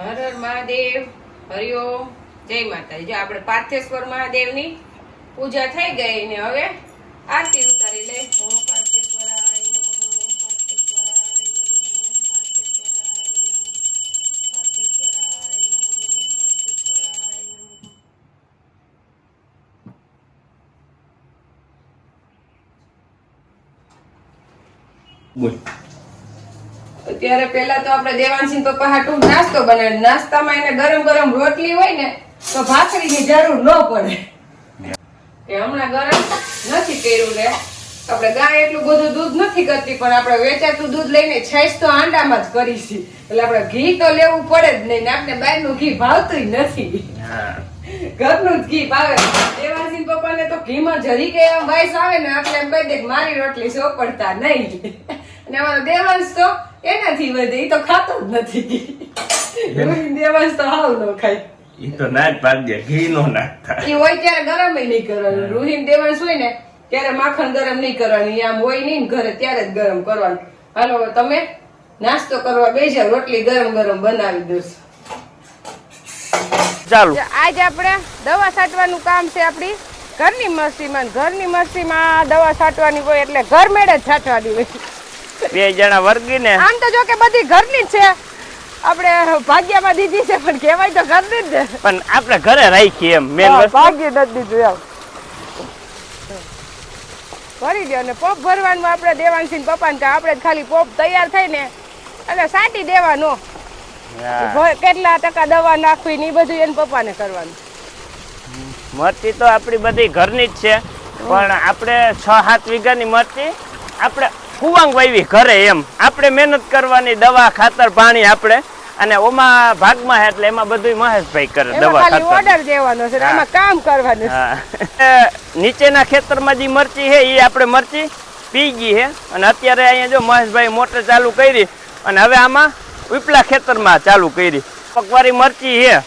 હર હર મહાદેવ હરિઓમ જય માતાજી. જો આપણે પાર્થેશ્વર મહાદેવની પૂજા થઈ ગઈ ને હવે આરતી ઉતારી લે. અત્યારે પેલા તો આપણે દેવાનસિંહ પપ્પા હાટું નાસ્તો બનાવે. નાસ્તામાં એને ગરમ ગરમ રોટલી હોય ને, તો ભાખરીની જરૂર ન પડે. કે હમણાં ગરમ નથી કર્યું ને. આપણે ગાય એટલું બધું દૂધ નથી કરતી, પણ આપણે વેચાતું દૂધ લઈને છાશ તો આંડામાં જ કરીશી. એટલે આપણે ઘી તો લેવું પડે જ નહીં ને, આપણે બહારનું ઘી ભાવતું નથી. ઘરનું જ ઘી ભાવે દેવાંશી પપ્પાને તો ઘીમાં જરી કે એવા વાઇસ આવે ને આપણે એમ કહી દે કે મારી રોટલી સોપડતા નહીં. અને અમારો દેવાંશ તો એનાથી વધે એ તો ખાતો જ નથી દેવાંશ તો હાવ ન ખાય. ઈ તો ના જ પાડી ઘી નો નાખતા એ હોય ત્યારે ગરમ નહીં કરવાનું. રૂહીન દેવાંશ હોય ને ત્યારે માખણ ગરમ નહીં કરવાનું. આમ હોય નહીં ઘરે ત્યારે જ ગરમ કરવાનું. હાલો તમે નાસ્તો કરવા બેસા રોટલી ગરમ ગરમ બનાવી દઉં ચાલુ. આજ આપણે દવા છાંટવાનું કામ છે આપણી ઘરની મસ્તીમાં ઘરની મસ્તીમાં દવા છાંટવાની હોય એટલે ઘર મેળે જ છાંટવાની હોય. બે જણા વર્ગીને આમ તો જો કે બધી ઘરની જ છે. આપણે ભાગ્યમાં દીધી છે પણ કહેવાય તો ઘરની જ ને પણ આપણે ઘરે રાખીએ એમ મેન ભાગ્ય નથી દીધું એમ. ભરી દો અને પોપ ભરવાનું આપણે દેવાંશી પપ્પા ને આપણે ખાલી પોપ તૈયાર થઈને એટલે સાટી દેવાનો. કેટલા ટકા દવા નાખવી ને એ બધું એને પપ્પાને કરવાનું. મરચી તો આપણી બધી ઘરની જ છે પણ આપણે છ સાત વીઘાની મરચી આપણે કુવાંગ વાવી ઘરે એમ. આપણે મહેનત કરવાની દવા ખાતર પાણી આપણે. અને ઓમાં ભાગમાં એટલે એમાં બધું મહેશભાઈ કરે દવા ખાતર. ઓર્ડર દેવાનો છે એમાં કામ કરવાનું છે. નીચેના ખેતરમાં જે મરચી છે એ આપણે મરચી પી ગઈ છે અને અત્યારે અહીંયા જો મહેશભાઈ મોટર ચાલુ કરી અને હવે આમાં ઉપલા ખેતરમાં ચાલુ કરી. પકવારી મરચી છે.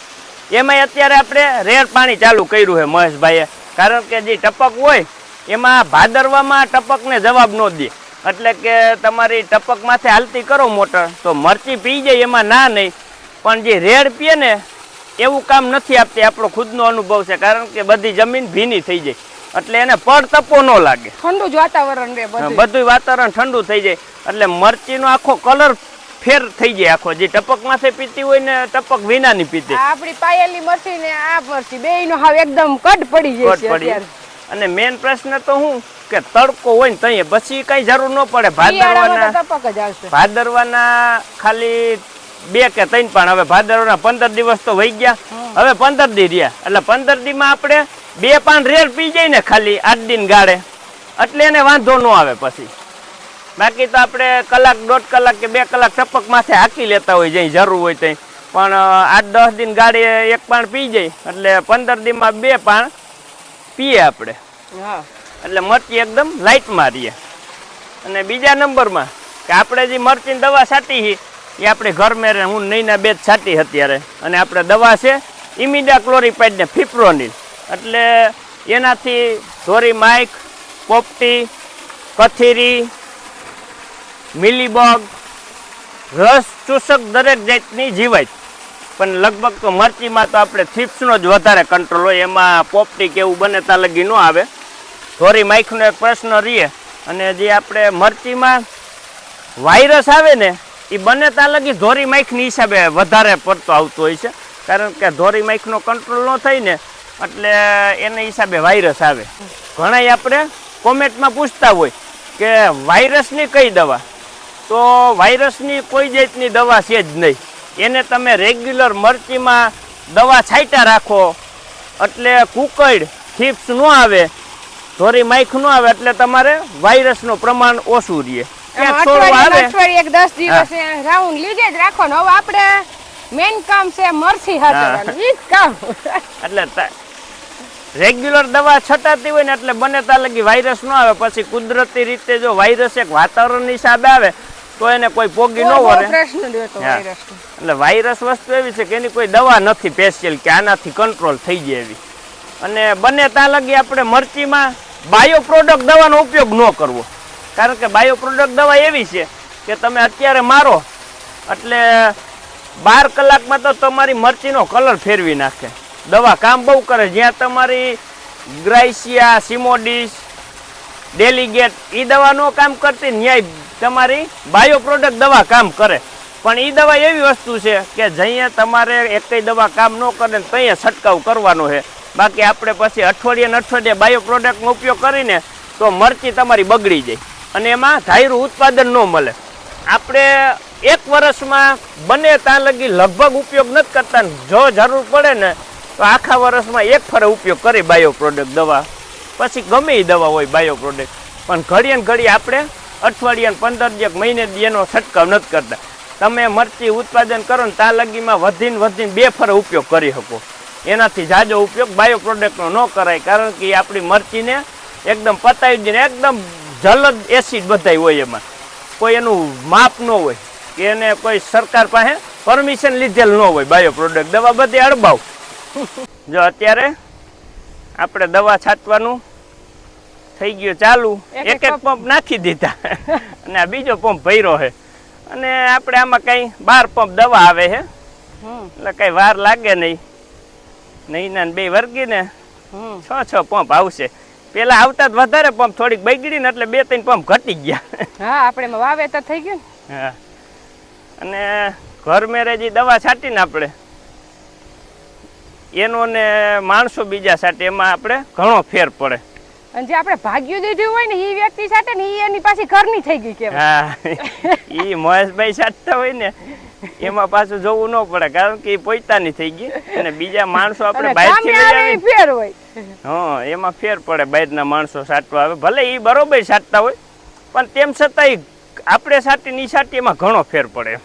એમાંય અત્યારે આપણે રેર પાણી ચાલુ કર્યું છે મહેશભાઈએ. કારણ કે જે ટપક હોય એમાં ભાદરવામાં ટપકને જવાબ ન દે. એટલે કે તમારી ટપક માથે હાલતી કરો મોટર. તો મરચી પી જાય એમાં ના નહીં. પણ જે રેડ પીએ ને એવું કામ નથી આપતી. આપણો ખુદનો અનુભવ છે. કારણ કે બધી જમીન ભીની થઈ જાય. એટલે એને પડ તપો ન લાગે. ઠંડુ જ વાતાવરણ રહે બધું બધું વાતાવરણ ઠંડુ થઈ જાય. એટલે મરચીનો આખો કલર ફેર થઈ જાય આખો જે ટપક માથે પીતી હોય ને ટપક વિનાની પીતી. આપણી પાયેલી મરસી ને આ મરસી બે નો હાવ એકદમ કટ પડી જાય છે અત્યારે. અને મેન પ્રશ્ન તો હું કે તડકો હોય ને તઈએ પછી કઈ જરૂર ન પડે. ભાદરવાના ભાદરવાના ખાલી બે કે ત્રણ પણ હવે ભાદરવાના પંદર દિવસ તો વહી ગયા. હવે પંદર દી રહ્યા. એટલે પંદર દી માં આપણે બે પાન રેર પી જાય ને ખાલી આઠ દિન ગાળે. એટલે એને વાંધો ન આવે પછી. બાકી તો આપણે કલાક દોઢ કલાક કે બે કલાક ટપક માથે હાકી લેતા હોય જ્યાં જરૂર હોય ત્યાં. પણ આઠ દસ દિન ગાડી એક પાણ પી જાય એટલે પંદર દિનમાં બે પાણ પીએ આપણે. હા. એટલે મરચી એકદમ લાઇટમાં રહીએ અને બીજા નંબરમાં કે આપણે જે મરચીની દવા છાંટી હતી એ આપણે ઘર મેરે હું નહીંના બે જ છાંટી અત્યારે. અને આપણે દવા છે ઇમિડા ક્લોરીપાઇડ ને ફિપ્રોનિલ એટલે એનાથી ધોરી માઇક પોપટી કથીરી મિલીબગ રસ ચૂસક દરેક જાતની જીવાય. પણ લગભગ તો મરચીમાં તો આપણે થીપ્સનો જ વધારે કંટ્રોલ હોય, એમાં પોપટી કે એવું બને તા લગી ન આવે. ધોરી માઇકનો એક પ્રશ્ન રહીએ. અને જે આપણે મરચીમાં વાયરસ આવે ને એ બને ત્યાં લગી ધોરી માઇકની હિસાબે વધારે પડતો આવતો હોય છે. કારણ કે ધોરી માઇકનો કંટ્રોલ ન થાય ને, એટલે એના હિસાબે વાયરસ આવે. ઘણાય આપણે કોમેન્ટમાં પૂછતા હોય કે વાયરસની કઈ દવા? તો વાયરસની કોઈ જાતની દવા છે જ નહીં. એને તમે રેગ્યુલર મરચીમાં દવા છાંટ્યા રાખો. એટલે કુકડ થીપ્સ ન આવે ધોરી માઇક ન આવે એટલે તમારે વાયરસનું પ્રમાણ ઓછું રહે. એક દસ દિવસે રાઉન્ડ લીધે જ રાખવાનું હવે આપણે મેન કામ છે મરસી હાથવાનું. કામ. એટલે રેગ્યુલર દવા છટાતી હોય ને એટલે બને ત્યાં લગી વાયરસ ન આવે. પછી કુદરતી રીતે જો વાયરસ એક વાતાવરણ હિસાબે આવે તો એને કોઈ પોગી ન વરે. એટલે વાયરસ વસ્તુ એવી છે કે એની કોઈ દવા નથી સ્પેશિયલ કે આનાથી કંટ્રોલ થઈ જાય એવી. અને બને ત્યાં લગી આપણે મરચીમાં બાયો પ્રોડક્ટ દવાનો ઉપયોગ ન કરવો. કારણ કે બાયો પ્રોડક્ટ દવા એવી છે કે તમે અત્યારે મારો એટલે બાર કલાકમાં તો તમારી મરચીનો કલર ફેરવી નાખે. દવા કામ બહુ કરે. જ્યાં તમારી ગ્રાઇસિયા સિમોડિસ ડેલિગેટ એ દવા નો કામ કરતી ન્યાય તમારી બાયો પ્રોડક્ટ દવા કામ કરે. પણ એ દવા એવી વસ્તુ છે કે જઈએ તમારે એકય દવા કામ ન કરે ને ત્યાં છંટકાવ કરવાનો છે. બાકી આપણે પછી અઠવાડિયે ને અઠવાડિયે બાયો પ્રોડક્ટનો ઉપયોગ કરીને તો મરચી તમારી બગડી જાય. અને એમાં ધાયરું ઉત્પાદન ન મળે. આપણે એક વર્ષમાં બને ત્યાં લગી લગભગ ઉપયોગ નથી કરતા જો જરૂર પડે ને તો આખા વર્ષમાં એક ફરે ઉપયોગ કરી બાયો પ્રોડક્ટ દવા. પછી ગમે એ દવા હોય બાયો પ્રોડક્ટ પણ ઘડીએ ને ઘડી આપણે અઠવાડિયા ને પંદર દિવસ મહિને એનો છંટકાવ નથી કરતા. તમે મરચી ઉત્પાદન કરો ને ત્યાં વધીને વધીને બે ફર ઉપયોગ કરી શકો. એનાથી જાજો ઉપયોગ બાયો પ્રોડક્ટનો ન કરાય, કારણ કે આપણી મરચીને એકદમ પતાવી દઈને એકદમ જલદ એસિડ બધાય હોય એમાં. કોઈ એનું માપ ન હોય, કે એને કોઈ સરકાર પાસે પરમિશન લીધેલ ન હોય બાયો પ્રોડક્ટ દવા બધી અડબાવ જો અત્યારે આપણે દવા છાંટવાનું થઈ ગયો ચાલુ. એક એક પંપ. નાખી દીધા. અને આ બીજો પંપ ભર્યો છે. અને આપણે આમાં કઈ બાર પંપ દવા આવે છે. એટલે કઈ વાર લાગે નહીં. નહીં ના બે વર્ગી ને છ છ પંપ આવશે. પેલા આવતા જ વધારે પંપ થોડીક બગડી ને એટલે બે ત્રણ પંપ ઘટી ગયા. હા આપણે વાવેતર થઈ ગયું ને. હા. અને ઘર મેરેજી દવા છાંટીને આપણે. એનો ને માણસો બીજા સાટી એમાં આપણે ઘણો ફેર પડે. અને જે આપણે ભાગ્યું દીધું હોય ને એ વ્યક્તિ સાથે ને એ એની પાછી ઘરની થઈ ગઈ કેવાય હા એ મહેશભાઈ સાથે હોય ને એમાં પાછું જોવું ન પડે કારણ કે એ પોતાની થઈ ગઈ. અને બીજા માણસો આપણે બહારથી લઈ આવી ફેર હોય. હા એમાં ફેર પડે બહારના માણસો સાટવા આવે. ભલે એ બરોબર સાટતા હોય પણ તેમ છતાંય આપણે સાટી ની સાટી એમાં ઘણો ફેર પડે.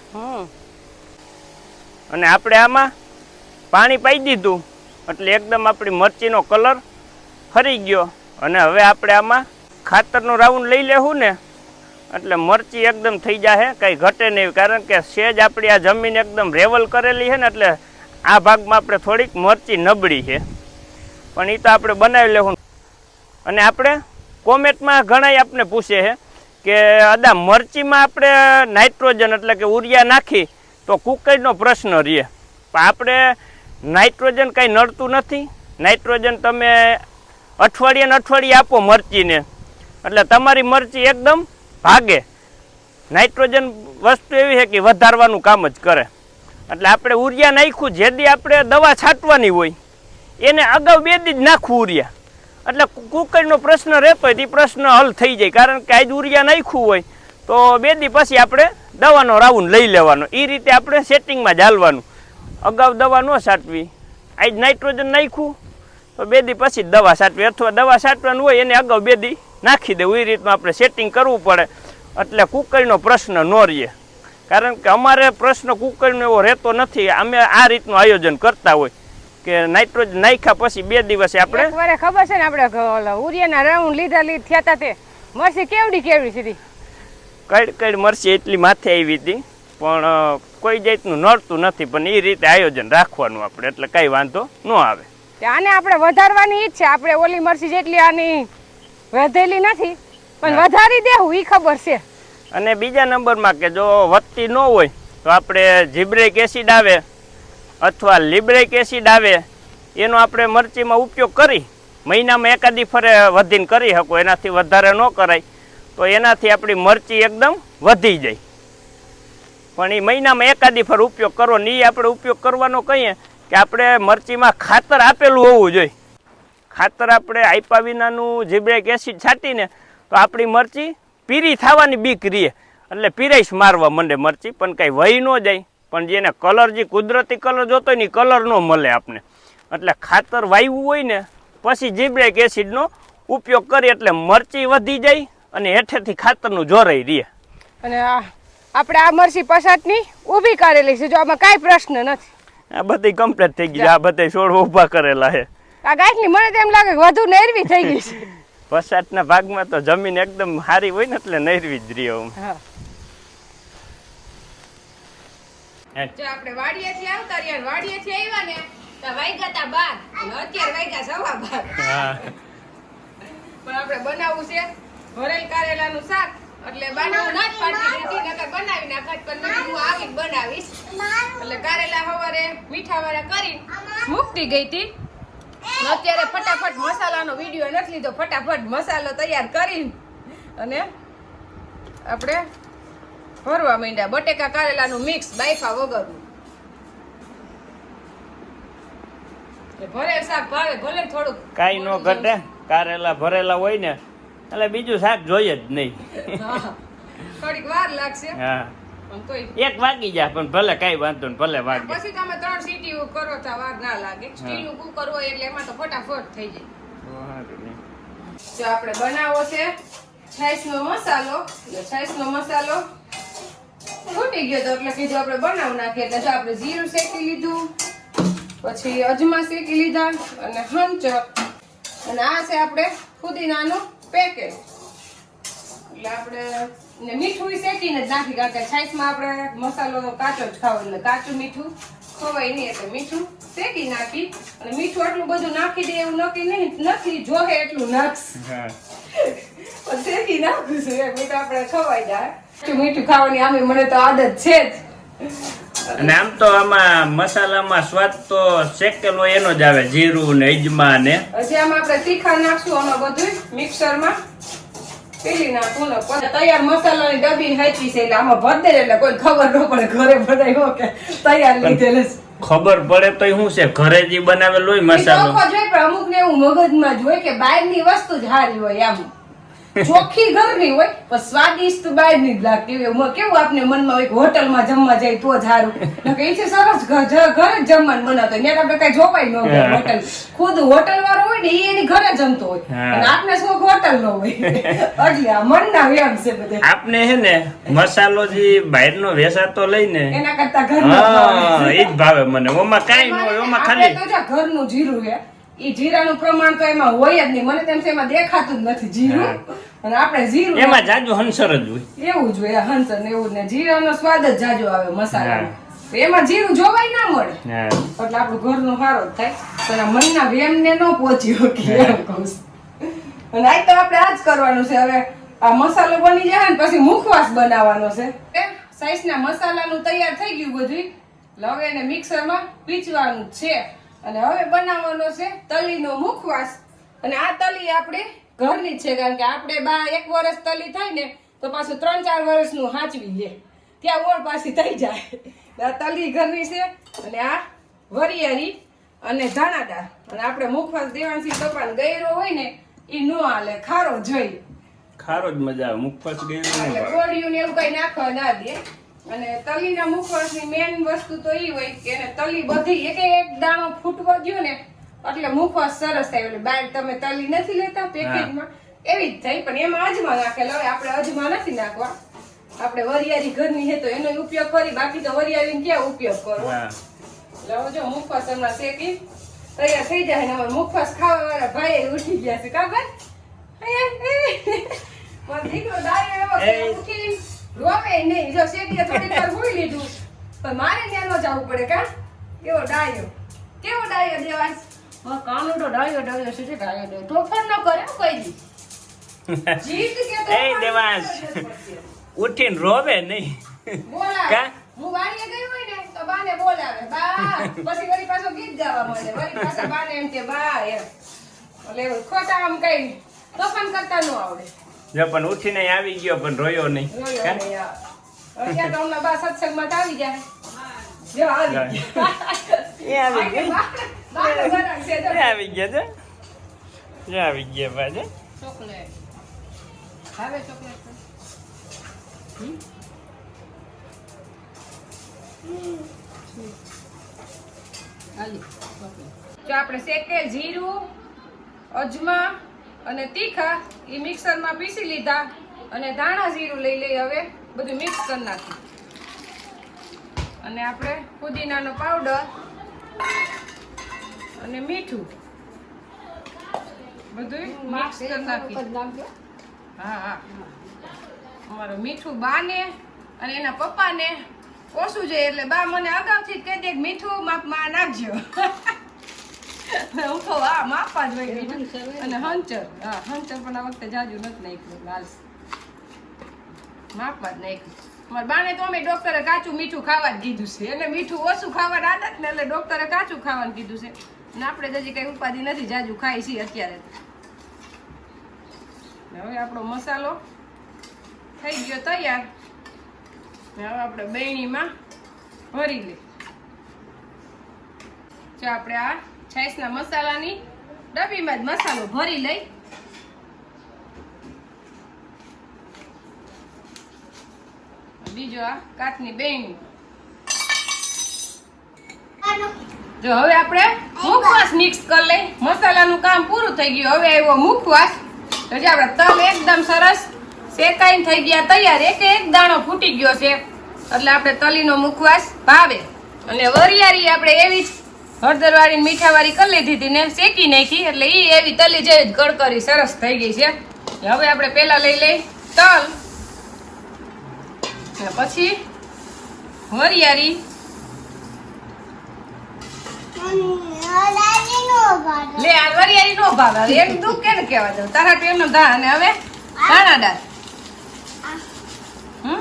અને આપણે આમાં પાણી પાઈ દીધું એટલે એકદમ આપણી મરચીનો કલર ફરી ગયો. અને હવે આપણે આમાં ખાતરનો રાઉન્ડ લઈ લેવું ને, એટલે મરચી એકદમ થઈ જાય કંઈ ઘટે નહીં. કારણ કે સેજ આપણી આ જમીન એકદમ રેવલ કરેલી છે ને, એટલે આ ભાગમાં આપણે થોડીક મરચી નબળી છે. પણ એ તો આપણે બનાવી લેવું અને આપણે કોમેન્ટમાં ઘણાય આપણે પૂછે છે કે અદા મરચીમાં આપણે નાઇટ્રોજન એટલે કે ઉરિયા નાખી તો કુકઈનો પ્રશ્ન રહે. પણ આપણે નાઇટ્રોજન કાંઈ નડતું નથી. નાઇટ્રોજન તમે અઠવાડિયે ને અઠવાડિયે આપો મરચીને. એટલે તમારી મરચી એકદમ ભાગે. નાઇટ્રોજન વસ્તુ એવી છે કે વધારવાનું કામ જ કરે. એટલે આપણે ઉરિયા નાખ્યું, જે દી આપણે દવા છાંટવાની હોય, એને અગાઉ બે દી જ નાખવું ઉરિયા. એટલે કુકરનો પ્રશ્ન રહેતો હોય તે પ્રશ્ન હલ થઈ જાય. કારણ કે આજ ઉરિયા નાખ્યું હોય, તો બે દી પછી આપણે દવાનો રાઉન્ડ લઈ લેવાનો. એ રીતે આપણે સેટિંગમાં ચાલવાનું અગાઉ દવા ન છાંટવી. આજ નાઇટ્રોજન નાખ્યું તો બે દી પછી દવા છાંટવી. અથવા દવા સાટવાનું હોય એને અગાઉ બે દી નાખી દેવું. એ રીતનું આપણે સેટિંગ કરવું પડે. એટલે કુકરનો પ્રશ્ન ન રહે કારણ કે અમારે પ્રશ્ન કુકરનો એવો રહેતો નથી. અમે આ રીતનું આયોજન કરતા હોય કે નાઇટ્રોજન નાખ્યા પછી બે દિવસે આપણે મારે ખબર છે ને આપણે ઉરિયાના રાઉન્ડ લીધા લીધ થયા તા મરસી કેવડી કેવડી સીધી કઈ કઈ મરસી એટલી માથે આવી હતી. પણ કોઈ જાતનું નડતું નથી. પણ એ રીતે આયોજન રાખવાનું આપણે. એટલે કાંઈ વાંધો ન આવે. આને આપણે વધારવાની ઈચ્છે. આપણે ઓલી મરસી જેટલી આની વધેલી નથી પણ વધારી દેવું એ ખબર છે. અને બીજા નંબરમાં કે જો વધતી ન હોય તો આપણે જીબ્રેક એસિડ આવે અથવા લિબ્રેક એસિડ આવે એનો આપણે મરચીમાં ઉપયોગ કરી મહિનામાં એકાદી ફરે વધીને કરી શકો એનાથી વધારે ન કરાય. તો એનાથી આપણી મરચી એકદમ વધી જાય. પણ એ મહિનામાં એકાદી ફર ઉપયોગ કરો ને એ આપણે ઉપયોગ કરવાનો કહીએ કે આપણે મરચીમાં ખાતર આપેલું હોવું જોઈએ. ખાતર આપણે આપ્યા વિનાનું જીબ્રેક એસિડ છાંટીને તો આપણી મરચી પીરી થવાની બીક રીએ. એટલે પીરાઈશ મારવા માંડે મરચી, પણ કાંઈ વહી ન જાય. પણ જેને કલર, જે કુદરતી કલર જોતો હોય ને કલર ન મળે આપણે એટલે ખાતર વાવ્યું હોય ને પછી જીબ્રેક એસિડનો ઉપયોગ કરીએ એટલે મરચી વધી જાય અને હેઠેથી ખાતરનું જોરાઈ રહે અને આપણે આ મરચી પસાટની ઊભી કરેલી છે. જો આમાં કાંઈ પ્રશ્ન નથી. આ બધી કમ્પ્લીટ થઈ ગઈ આ બધા છોડ ઊભા કરેલા છે. આ ગાંઠની મને તો એમ લાગે કે વધુ નેરવી થઈ ગઈ છે. વરસાદના ભાગમાં તો જમીન એકદમ સારી હોય ને એટલે નૈરવી જ રહી હું. આપણે વાડીએ થી આવતા રહ્યા વાડીએ થી આવ્યા ને તો વાગ્યા તા બાર. અત્યારે વાગ્યા સવા બાર. પણ આપણે બનાવવું છે. ભરેલ કારેલાનું શાક એટલે બનાવું ના જ પાડતી હતી નકર બનાવી નાખત પણ મેં હું આવી જ બનાવીશ. એટલે કારેલા હવારે મીઠા વાળા કરી મૂકતી ગઈ હતી અત્યારે ફટાફટ મસાલાનો વીડિયો નથી લીધો ફટાફટ મસાલો તૈયાર કરીને અને આપણે ભરવા માંડ્યા. બટેકા કારેલાનું મિક્સ બાયફા વગરનું. એટલે ભરેલ શાક ભાવે ભલે થોડુંક કાંઈ ન ઘટે. કારેલા ભરેલા હોય ને એટલે બીજું શાક જોઈએ જ નહીં. થોડીક વાર લાગશે. હા. એક વાગી જાય પણ ભલે કઈ વાંધો ને ભલે વાગે પછી તમે ત્રણ સીટી કરો તો વાર ના લાગે. સ્ટીલનું કુકર હોય એટલે એમાં તો ફટાફટ થઈ જાય. જો આપણે બનાવો છે છાશનો મસાલો. એટલે છાશનો મસાલો ફૂટી ગયો તો એટલે કીધું આપણે બનાવ નાખીએ. એટલે જો આપણે જીરું શેકી લીધું પછી અજમા શેકી લીધા અને હંચર અને આ છે આપણે ફુદીનાનું પેકેટ. એટલે આપણે ને મીઠું શેકીને જ નાખી કારણ કે છાશમાં આપણે મસાલો કાચો જ ખાવો એટલે કાચું મીઠું ખવાય નહીં એટલે મીઠું શેકી નાખી. અને મીઠું એટલું બધું નાખી દે એવું નક્કી નહીં નથી જોહે એટલું નાખશ પણ શેકી નાખું છું એમ મીઠું આપણે ખવાય જાય. મીઠું ખાવાની આમે મને તો આદત છે જ. અને આમ તો આમાં મસાલામાં સ્વાદ તો શેકેલો એનો જ આવે જીરું ને અજમા ને. હજી આમાં આપણે તીખા નાખશું આમાં બધું મિક્સરમાં. પીલી નાખું ને તૈયાર ડબ્બી હાચી છે એટલે આમાં ભર એટલે કોઈ ખબર ન પડે ઘરે બનાવ્યો કે તૈયાર લીધેલ ખબર પડે તો શું છે? ઘરે જે બનાવેલો હોય મસાલો. અમુક ને એવું મગજમાં જ હોય કે બહારની વસ્તુ જ સારી હોય આમ ચોખ્ખી ઘરની હોય પણ સ્વાદિષ્ટ બહારની જ લાગતી હોય. કેવું આપને મનમાં હોય હોટલમાં જમવા જાય તો જ સારું. એ છે સરસ ઘર જ- ઘરે જમવાનું બનાવતો ત્યાં આપણે કઈ જોવાય ન હોય હોટલ. ખુદ હોટલ વાળો હોય ને એ એની ઘરે જમતો હોય. અને આપને શોખ હોટલ નો હોય. એટલે આ મનના વ્યામ છે બધે. આપને હે ને મસાલો જે બહારનો વેસાતો લઈને એના કરતા ઘરનો હા એ જ ભાવે મને. ઓમાં કાંઈ ન હોય ઓમાં ખાલી તો ઘર ઘરનું જીરું હે એ જીરાનું પ્રમાણ તો એમાં હોય જ નહીં. મને તેમ છે એમાં દેખાતું જ નથી જીરું. અને આપણે જીરું એમાં જાજુ હંસર જ હોય. એવું જ હોય હંસર ને એવું ને. જીરાનો સ્વાદ જ જાજો આવે મસાલાનો. એમાં જીરું જોવાય ના મળે. એટલે આપણું ઘરનો સારો જ થાય. પણ આ મનના વેમને ન પહોંચી શકીએ એમ કહું. અને આજ તો આપણે આ જ કરવાનું છે. હવે આ મસાલો બની જાય ને પછી મુખવાસ બનાવવાનો છે. સાઈઝના મસાલાનું તૈયાર થઈ ગયું બધું હવે એને મિક્સરમાં પીચવાનું છે. અને હવે બનાવવાનો છે તલીનો મુખવાસ. અને આ તલી આપણે ઘરની જ છે કારણ કે આપણે બા એક વર્ષ તલી થાય ને તો પાછું ત્રણ ચાર વર્ષનું હાંચવી લે. ત્યાં ઓળ પાછી થઈ જાય. તલી ઘરની છે અને આ વરિયાળી અને ધાણાદાર અને આપણે મુખવાસ દેવાંશી કપાન ગયરો હોય ને એ નો હાલે ખારો જોઈ. ખારો જ મજા આવે મુખવાસ ગયું એટલે ગોળિયું ને એવું કઈ નાખવા ના દે. અને તલીના મુખવાસની મેન વસ્તુ તો એ હોય કે તલી બધી એક એક દાણો ફૂટવા ગયો ને એટલે મુખવાસ સરસ થાય એટલે બહાર તમે તલી નથી લેતા પેકેજમાં? એવી જ થાય પણ એમાં અજમા નાખેલો હવે આપણે અજમા નથી નાખવા. આપણે વરિયાળી ઘરની છે તો એનો ઉપયોગ કરી બાકી તો વરિયાળીનો ક્યાં ઉપયોગ કરો એટલે જો મુખવાસ હમણાં શેકી તૈયાર થઈ જાય ને અમારા મુખવાસ ખાવા વાળા ભાઈ ઉઠી ગયા છે કા ભાઈ મારો દીકરો ડાયો એવો. ઉઠી રોવે નહીં. જો શેકીએ થોડીક વાર લીધું. પણ મારે ત્યાં ન જવું પડે કા? કેવો ડાયો. કેવો ડાયો દેવાય હા કાનો તો ડાયો ડાયો છે ડાયો ડાયો. તોફાન ન કરે કોઈ દી. જીત કે એ દેવાંશ. ઉઠીને રોવે નહીં. બોલા હું વાડીએ ગઈ હોય ને તો બાને બોલાવે. બા પછી વળી પાછો ગીત ગાવા મળે વળી પાછા બાને એમ કે બા એમ એટલે ખોટા આમ કઈ તોફાન કરતા ન આવડે. જો પણ ઉઠીને આવી ગયો પણ રોયો નહીં? અત્યારે તો હમણાં બા સત્સંગમાં આવી જાય. જો આવી એ ગઈ આવી ગયા છે. જે આવી ગયા બાજે ચોકલેટ? હાલી, ચોકલેટ. જો આપણે શેકેલ જીરું અજમા અને તીખા એ મિક્સરમાં પીસી લીધા અને ધાણા જીરું લઈ લઈ હવે બધું મિક્સ કરી નાખ્યું અને આપણે પુદીનાનો પાવડર અને મીઠું. બધું મિક્સ કરી નાખી હા હા. અમારું મીઠું બાને અને એના પપ્પાને ઓછું જોઈએ એટલે બા મને અગાઉથી જ કહી દે મીઠું માપમાં નાખજો. હું કહું હા માપવા જ હોય મીઠું. અને હંચર હા હંચર પણ આ વખતે જાજુ નથી નાખ્યું લાલ. માપમાં જ નાખ્યું. મારા બાને તો અમે ડોક્ટરે કાચું મીઠું ખાવા જ કીધું છે. એને મીઠું ઓછું ખાવાની આદત ને એટલે ડોક્ટરે કાચું ખાવાનું કીધું છે. ને આપણે તો હજી કઈ ઉપાધિ નથી, જાજુ ખાઈ છીએ અત્યારે. હવે આપણો મસાલો થઈ ગયો તૈયાર. હવે આપણે બેણીમાં ભરી લઈએ. જો આપણે આ છાશના મસાલાની ડબ્બીમાં જ મસાલો ભરી લઈ. બીજો આ કાચની બેણી. જો હવે આપણે મુખવાસ મિક્સ કરી લઈ મસાલાનું કામ પૂરું થઈ ગયું. હવે આવ્યો મુખવાસ. તો આપણે તલ એકદમ સરસ શેકાઈને થઈ ગયા, તૈયાર. એક એક દાણો ફૂટી ગયો છે. એટલે આપણે તલીનો મુખવાસ ભાવે. અને વરિયાળી આપણે એવી જ હળદરવાળી મીઠાવાળી કરી લીધી હતી ને શેકી નાખી. એટલે એ એવી તલી જેવી જ કડકરી સરસ થઈ ગઈ છે. હવે આપણે પહેલાં લઈ લઈ તલ. પછી વરિયાળી. લે આ વરિયાળી નો ભાગ એક દુઃખ કેને કહેવા દઉં? તારા ટેમનો ધા અને હવે? દાણાદાર હમ?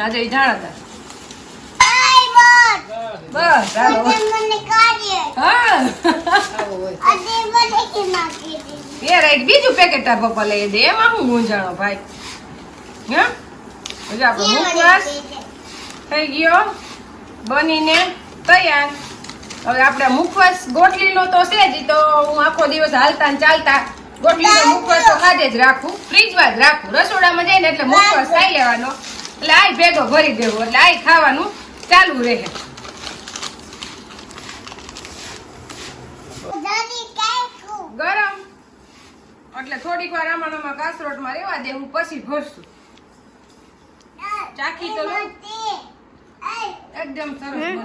આજે ઈ દાણાદાર બસ ચાલો બીજું પેકેટ તાર પપ્પા લઈ દે. એમાં હું ગુંજાણો ભાઈ? હા હજી આપણો થઈ ગયો. બનીને તૈયાર. હવે આપણે મુખવાસ ગોટલીનો તો છે જ તો હું આખો દિવસ હાલતા ને ચાલતા ગોટલીનો મુખવાસ તો ખાધે જ રાખું ફ્રીજમાં જ રાખું. રસોડામાં જઈને એટલે મુખવાસ ખાઈ લેવાનો. એટલે આય ભેગો ભરી દેવો એટલે આય ખાવાનું ચાલુ રહે. ગરમ. એટલે થોડીક વાર આમાં આમાં કાસરોટમાં રહેવા દેવું પછી ભરશું. ચાખી તો એકદમ સરસ